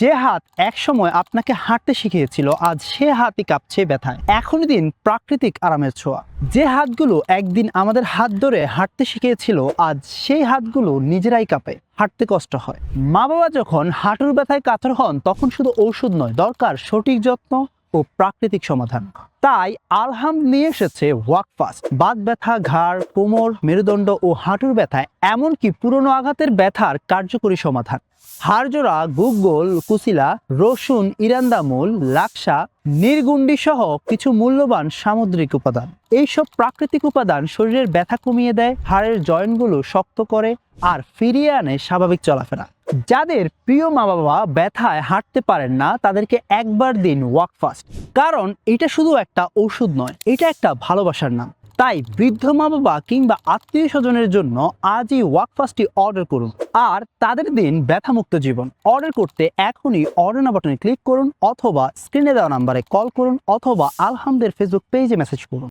যে হাত একসময় আপনাকে হাঁটতে শিখিয়েছিল, আজ সে হাতই কাঁপছে ব্যথায়। এখনই দিন প্রাকৃতিক আরামের ছোঁয়া। যে হাতগুলো একদিন আমাদের হাত ধরে হাঁটতে শিখিয়েছিল, আজ সেই হাতগুলো নিজেরাই কাঁপে। হাঁটতে কষ্ট হয়। মা বাবা যখন হাঁটুর ব্যথায় কাতর হন, তখন শুধু ঔষধ নয়, দরকার সঠিক যত্ন ও প্রাকৃতিক সমাধান। তাই আলহাম নিয়ে এসেছে ওয়াকফাস্ট বাত ব্যথা ঘাড়, কোমর, মেরুদণ্ড ও হাঁটুর ব্যথায়, এমনকি পুরনো আঘাতের ব্যথার কার্যকরী সমাধান। হারজোড়া গুগল, কুচিলা, রসুন, ইরান্দামুল, লাকসা নির্গুন্ডি সহ কিছু মূল্যবান সামুদ্রিক উপাদান। এইসব প্রাকৃতিক উপাদান শরীরের ব্যথা কমিয়ে দেয়, হাড়ের জয়েন্টগুলো শক্ত করে আর ফিরিয়ে আনে স্বাভাবিক চলাফেরা। যাদের প্রিয় মা বাবা ব্যথায় হাঁটতে পারেন না, তাদেরকে একবার দিন ওয়াকফাস্ট কারণ এটা শুধু একটা ওষুধ নয়, এটা একটা ভালোবাসার নাম। তাই বৃদ্ধ মা বাবা কিংবা আত্মীয় স্বজনের জন্য আজই ওয়াকফাস্টটি অর্ডার করুন। আর তাদের দিন ব্যথামুক্ত জীবন। অর্ডার করতে এখনই অর্ডার না বাটনে ক্লিক করুন, অথবা স্ক্রিনে দেওয়া নাম্বারে কল করুন, অথবা আলহামদের ফেসবুক পেজে মেসেজ করুন।